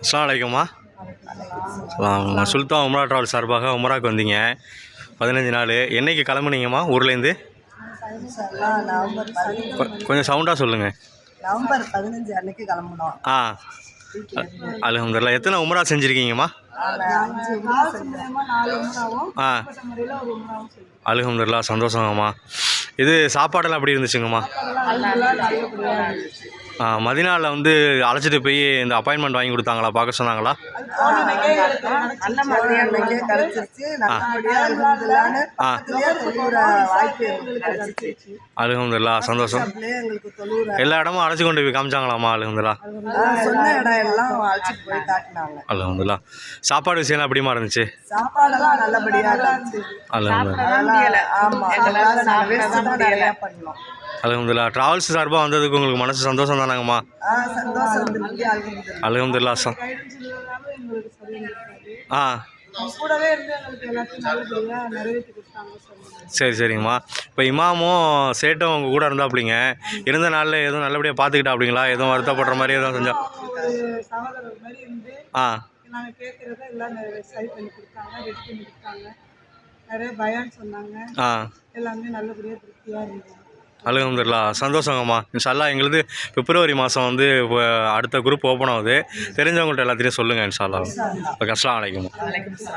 அஸ்லாம் வலைக்கம்மா அஸ்லாம் சுல்தான் உம்ரா ட்ராவல் சார்பாக உம்ராக்கு வந்தீங்க. பதினஞ்சு நாள். என்னைக்கு கிளம்புனீங்கம்மா? ஊர்லேருந்து? கொஞ்சம் சவுண்டாக சொல்லுங்கள் நவம்பர் பதினஞ்சு அன்னைக்கு கிளம்பணும் ஆ. அலமதுல்லா எத்தனை உம்ரா செஞ்சுருக்கீங்கம்மா. ஆ. அலமதுல்லா சந்தோஷங்கம்மா. இது சாப்பாடெல்லாம் எப்படி இருந்துச்சுங்கம்மா? மதினாவில் வந்து அழைச்சிட்டு போய் இந்த அப்பாயின்மெண்ட் வாங்கி கொடுத்தாங்களா? பார்க்க சொன்னாங்களா? அலமதுல்லா சந்தோஷம். எல்லா இடமும் அழைச்சி கொண்டு போய் காமிச்சாங்களாம்மா காட்டினாங்க. அலமதுல்லா சாப்பாடு விஷயம்லாம் எப்படிமா இருந்துச்சு? சாப்பாடெல்லாம் அலமதுல்லா ட்ராவல்ஸ் சார்பாக வந்ததுக்கு உங்களுக்கு மனசு சந்தோஷம் தானாங்கம்மா? ஆ சந்தோஷம் இருந்துச்சு அல்ஹம்துலில்லாஹ் அலமதுல்லா ச ஆ. இருந்து சரி சரிங்கம்மா. இப்போ இமாமும் சேட்டும் உங்கள் கூட இருந்தாப்பிடிங்க இருந்த நாளில் எதுவும் நல்லபடியாக பார்த்துக்கிட்டா அப்படிங்களா எதுவும் வருத்தப்படுற மாதிரி எதுவும் செஞ்சா? ஒரு சகோதரர் மாதிரி இருந்து ஆ. நிறைய சரி பயான் சொன்னாங்க. எல்லாமே நல்லபடியாக திருப்தியாக இருந்தது. அலகம்துல்லா சந்தோஷங்கம்மா. இன்ஷால்லா எங்களுது பிப்ரவரி மாதம் வந்து இப்போ அடுத்த குரூப் ஓப்பன் ஆகுது. தெரிஞ்சவங்கள்ட்ட எல்லாத்தையும் சொல்லுங்கள் இன்ஷால்லா ஓகே அஸ்லாம் வலைக்கம்